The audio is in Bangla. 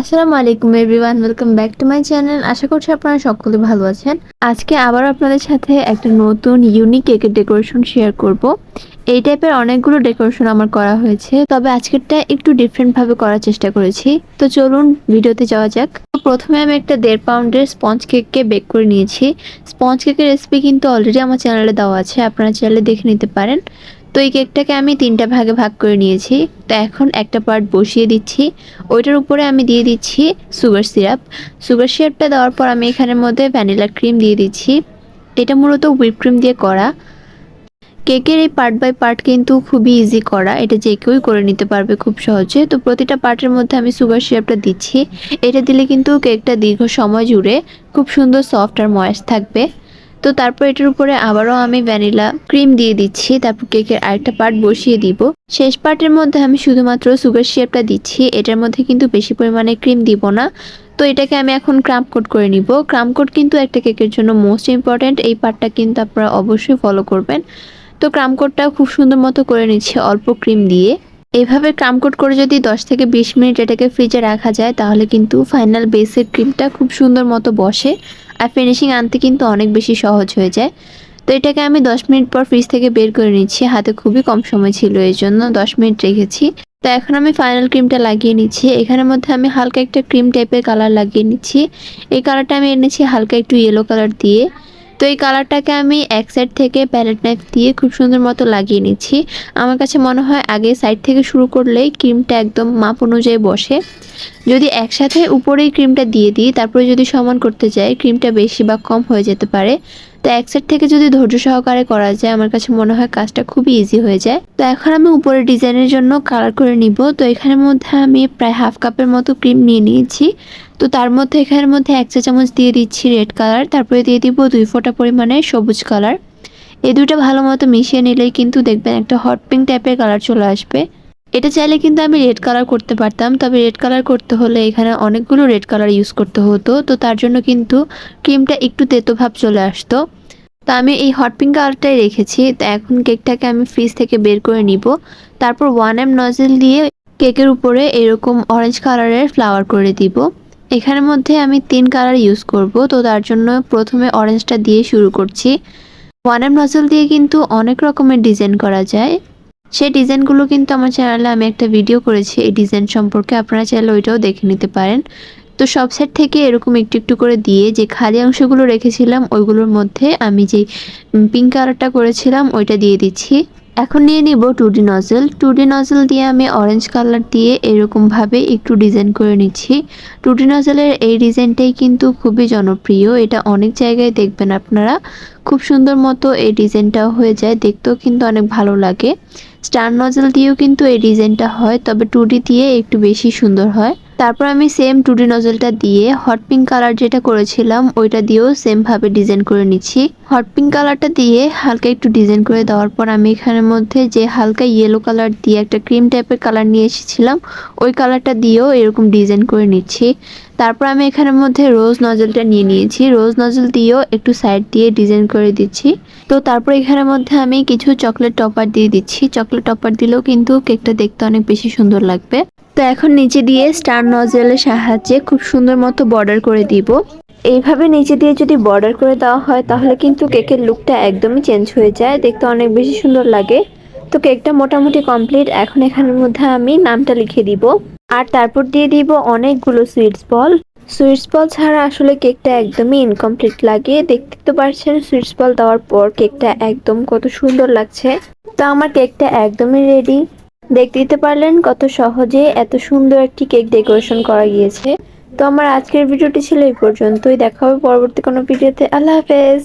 আসসালামু আলাইকুম everyone, welcome back to my channel. আশা করছি আপনারা সকলে ভালো আছেন। আজকে আবার আপনাদের সাথে একটা নতুন ইউনিক কেকের ডেকোরেশন শেয়ার করব। এই টাইপের অনেকগুলো ডেকোরেশন আমার করা হয়েছে, তবে আজকেরটা একটু ডিফারেন্ট ভাবে করার চেষ্টা করেছি। তো চলুন, ভিডিওতে যাওয়া যাক। প্রথমে আমি একটা দেড় পাউন্ডের স্পঞ্জ কেককে বেক করে নিয়েছি। স্পঞ্জ কেকের রেসিপি কিন্তু অলরেডি আমার চ্যানেলে দেওয়া আছে, আপনারা চ্যানেলে দেখে নিতে পারেন। তো এই কেকটাকে আমি তিনটা ভাগে ভাগ করে নিয়েছি। তো এখন একটা পার্ট বসিয়ে দিচ্ছি। ওইটার উপরে আমি দিয়ে দিচ্ছি সুগার সিরাপ। সুগার সিরাপটা দেওয়ার পর আমি এখানের মধ্যে ভ্যানিলা ক্রিম দিয়ে দিচ্ছি। এটা মূলত হুইপ ক্রিম দিয়ে করা। কেকের এই পার্ট বাই পার্ট কিন্তু খুবই ইজি করা। এটা যে কেউই করে নিতে পারবে খুব সহজে। তো প্রতিটা পার্টের মধ্যে আমি সুগার সিরাপটা দিচ্ছি। এটা দিলে কিন্তু কেকটা দীর্ঘ সময় জুড়ে খুব সুন্দর সফট আর ময়েস থাকবে। তো তারপর এটার উপরে আবারও আমি ভ্যানিলা ক্রিম দিয়ে দিচ্ছি, তারপর কেকের আরেকটা পার্ট বসিয়ে দিব। শেষ পার্টের মধ্যে আমি শুধুমাত্র সুগার শেপটা দিচ্ছি, এটার মধ্যে কিন্তু বেশি পরিমাণে ক্রিম দিব না। তো এটাকে আমি এখন ক্রাম্প কোট করে নিব। ক্রাম্প কোট কিন্তু একটা কেকের জন্য মোস্ট ইম্পর্ট্যান্ট এই পার্টটা কিন্তু আপনারা অবশ্যই ফলো করবেন। তো ক্রাম কোটটা খুব সুন্দর মতো করে নিচ্ছি অল্প ক্রিম দিয়ে। এভাবে ক্রাম কোট করে যদি 10 থেকে 20 মিনিট এটাকে ফ্রিজে রাখা যায়, তাহলে কিন্তু ফাইনাল বেসের ক্রিমটা খুব সুন্দর মতো বসে। আর ফিনিশিং আনতে কিন্তু অনেক বেশি সহজ হয়ে যায়। তো এটাকে আমি 10 মিনিট পর ফ্রিজ থেকে বের করে নিচ্ছি। হাতে খুবই কম সময় ছিল এই জন্য 10 মিনিট রেখেছি। তো এখন আমি ফাইনাল ক্রিমটা লাগিয়ে নিচ্ছি। এখানের মধ্যে আমি হালকা একটা ক্রিম টাইপের কালার লাগিয়ে নিচ্ছি। এই কালারটা আমি এনেছি হালকা একটু ইয়েলো কালার দিয়ে। তো এই কালারটাকে আমি এক সাইড থেকে প্যালেট নাইফ দিয়ে খুব সুন্দর মতো লাগিয়ে নিচ্ছি। আমার কাছে মনে হয় আগে সাইড থেকে শুরু করলেই ক্রিমটা একদম মাপ অনুযায়ী বসে। যদি একসাথে উপরেই ক্রিমটা দিয়ে দিই, তারপরে যদি সমান করতে যাই ক্রিমটা বেশি বা কম হয়ে যেতে পারে। তো এক সাইড থেকে যদি ধৈর্য সহকারে করা যায়, আমার কাছে মনে হয় কাজটা খুবই ইজি হয়ে যায়। তো এখন আমি উপরের ডিজাইনের জন্য কালার করে নিব। তো এখানের মধ্যে আমি প্রায় হাফ কাপের মতো ক্রিম নিয়ে নিয়েছি। তো তার মধ্যে এখানের মধ্যে এক চা চামচ দিয়ে দিচ্ছি রেড কালার তারপরে দিয়ে দিব দুই ফোঁটা পরিমাণে সবুজ কালার এই দুইটা ভালো মতো মিশিয়ে নিলেই কিন্তু দেখবেন একটা হট পিঙ্ক টাইপের কালার চলে আসবে। এটা চাইলে কিন্তু আমি রেড কালার করতে পারতাম, তবে রেড কালার করতে হলে এখানে অনেকগুলো রেড কালার ইউজ করতে হতো, তো তার জন্য কিন্তু ক্রিমটা একটু তেতো ভাব চলে আসতো। তো আমি এই হট পিঙ্ক কালারটাই রেখেছি, তো এখন কেকটাকে আমি ফ্রিজ থেকে বের করে নিব। তারপর ওয়ান এম নজেল দিয়ে কেকের উপরে এরকম অরেঞ্জ কালারের ফ্লাওয়ার করে দিব। এখানের মধ্যে আমি তিন কালার ইউজ করব, তো তার জন্য প্রথমে অরেঞ্জটা দিয়ে শুরু করছি। ওয়ান এম নজেল দিয়ে কিন্তু অনেক রকমের ডিজাইন করা যায়। সেই ডিজাইনগুলো কিন্তু আমার চ্যানেলে আমি একটা ভিডিও করেছি। এই ডিজাইন সম্পর্কে আপনারা চাইলে ওইটাও দেখে নিতে পারেন। তো সব সেট থেকে এরকম একটু একটু করে দিয়ে যে খালি অংশগুলো রেখেছিলাম, ওইগুলোর মধ্যে আমি যে পিঙ্ক কালারটা করেছিলাম, ওইটা দিয়ে দিচ্ছি। এখন নিয়ে নিব টুডি নজল টুডি নজল দিয়ে আমি অরেঞ্জ কালার দিয়ে এরকমভাবে একটু ডিজাইন করে নিচ্ছি। টুডি নজলের এই ডিজাইনটাই কিন্তু খুবই জনপ্রিয়। এটা অনেক জায়গায় দেখবেন আপনারা। খুব সুন্দর মতো এই ডিজাইনটা হয়ে যায়। দেখতেও কিন্তু অনেক ভালো লাগে। স্টার নজল দিয়েও কিন্তু এই ডিজাইনটা হয়, তবে টুডি দিয়ে একটু বেশি সুন্দর হয়। তারপর আমি সেম টুডি নজলটা দিয়ে হট পিঙ্ক কালার যেটা করেছিলাম, ওইটা দিয়েও সেম ভাবে ডিজাইন করে নিচ্ছি। হট পিঙ্ক কালারটা দিয়ে হালকা একটু ডিজাইন করে দেওয়ার পর আমি এখানের মধ্যে যে হালকা ইয়েলো কালার দিয়ে একটা ক্রিম টাইপের কালার নিয়ে এসেছিলাম, ওই কালারটা দিয়েও এরকম ডিজাইন করে নিচ্ছি। তারপর আমি এখানের মধ্যে রোজ নজলটা নিয়ে নিয়েছি। রোজ নজল দিয়েও একটু সাইড দিয়ে ডিজাইন করে দিচ্ছি। তো তারপর এখানের মধ্যে আমি কিছু চকলেট টপার দিয়ে দিচ্ছি। চকলেট টপার দিলেও কিন্তু কেকটা দেখতে অনেক বেশি সুন্দর লাগবে। তো এখন নিচে দিয়ে স্টার নজেলের সাহায্যে খুব সুন্দর মতো বর্ডার করে দিব। এইভাবে নিচে দিয়ে যদি বর্ডার করে দেওয়া হয়, তাহলে কিন্তু কেকের লুকটা একদমই চেঞ্জ হয়ে যায়। দেখতে অনেক বেশি সুন্দর লাগে। তো কেকটা মোটামুটি কমপ্লিট এখন এখানের মধ্যে আমি নামটা লিখে দিব। আর তারপর দিয়ে দিব অনেকগুলো সুইটস বল সুইটস বল ছাড়া আসলে কেকটা একদমই ইনকমপ্লিট লাগে। দেখতে তো পারছেন সুইটস বল দেওয়ার পর কেকটা একদম কত সুন্দর লাগছে। তো আমার কেকটা একদমই রেডি দেখতে পারলেন কত সহজে এত সুন্দর একটি কেক ডেকোরেশন করা গিয়েছে। তো আমার আজকের ভিডিওটি ছিল এই পর্যন্তই। দেখা হবে পরবর্তী কোনো ভিডিওতে। আল্লাহ হাফেজ।